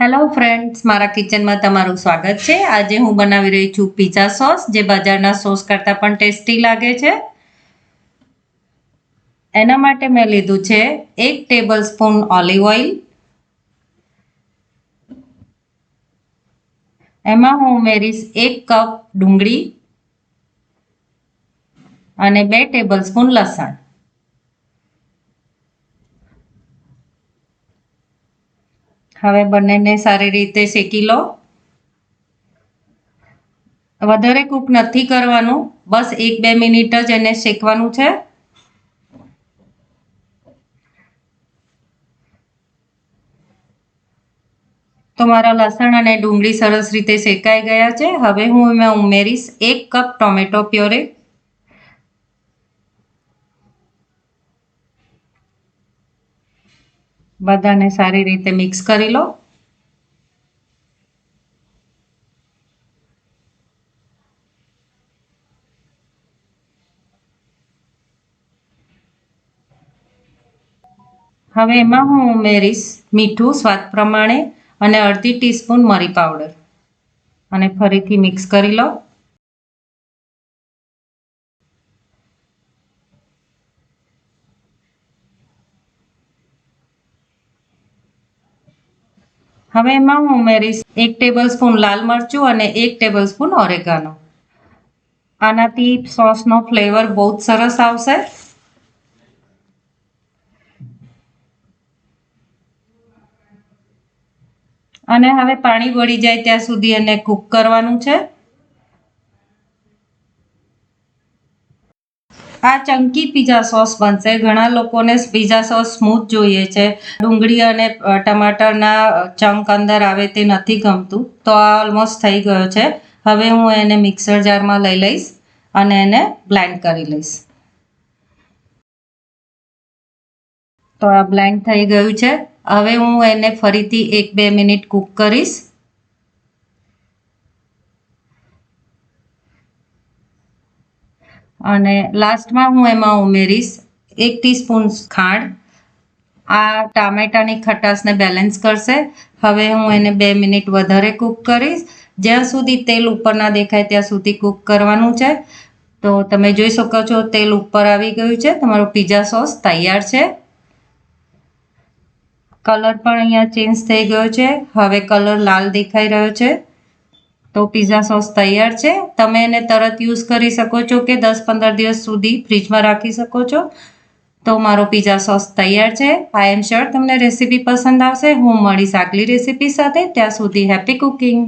Hello friends મારા કિચનમાં તમારું સ્વાગત છે. આજે હું બનાવી રહી છું પીઝા સોસ જે બજારના સોસ કરતાં પણ ટેસ્ટી લાગે છે. એના માટે મેં લીધું છે એક ટેબલ સ્પૂન ઓલિવ ઓઇલ એમાં હું ઉમેરીશ એક કપ ડુંગળી અને બે ટેબલ સ્પૂન લસણ. હવે બંનેને સારી રીતે શેકી લો. વધારે કૂક નથી કરવાનું, બસ એક બે મિનિટ જ એને શેકવાનું છે. તો મારા લસણ અને ડુંગળી સરસ રીતે શેકાઈ ગયા છે. હવે હું એમાં ઉમેરીશ એક કપ ટોમેટો પ્યોરે. બધાને સારી રીતે મિક્સ કરી લો. હવે એમાં હું ઉમેરીશ મીઠું સ્વાદ પ્રમાણે અને અડધી ટીસ્પૂન મરી પાવડર. અને ફરીથી મિક્સ કરી લો. હવે એમાં હું ઉમેરીશ, એક ટેબલ સ્પૂન લાલ મરચું અને એક ટેબલ સ્પૂન ઓરેગાનો આનાથી સોસનો ફ્લેવર બહુ જ સરસ આવશે. અને હવે પાણી વળી જાય ત્યાં સુધી એને કૂક કરવાનું છે. આ ચંકી પીઝા સોસ બનશે. ઘણા લોકોને પીઝા સોસ સ્મૂથ જોઈએ છે. ડુંગળી અને ટમાટરના ચંક અંદર આવે તે નથી ગમતું. તો આ ઓલમોસ્ટ થઈ ગયો છે. હવે હું એને મિક્સર જારમાં લઈ લઈશ અને એને બ્લેન્ડ કરી લઈશ. તો આ બ્લેન્ડ થઈ ગયું છે. હવે હું એને ફરીથી એક બે મિનિટ કૂક કરીશ. અને લાસ્ટમાં હું એમાં ઉમેરીશ એક ટીસ્પૂન ખાંડ. આ ટામેટાની ખટાશને બેલેન્સ કરશે. હવે હું એને બે મિનિટ વધારે કૂક કરીશ. જ્યાં સુધી તેલ ઉપર ના દેખાય ત્યાં સુધી કૂક કરવાનું છે. તો તમે જોઈ શકો છો તેલ ઉપર આવી ગયું છે. તમારો પીઝા સોસ તૈયાર છે. કલર પણ અહીંયા ચેન્જ થઈ ગયો છે. હવે કલર લાલ દેખાઈ રહ્યો છે. તો પિઝા સોસ તૈયાર છે. તમે એને તરત યુઝ કરી શકો છો કે દસ પંદર દિવસ સુધી ફ્રીજમાં રાખી શકો છો. તો મારો પિઝા સોસ તૈયાર છે. આઈ એમ શ્યોર તમને રેસીપી પસંદ આવશે. હું મળીશ આગલી રેસીપી સાથે ત્યાં સુધી હેપી કુકિંગ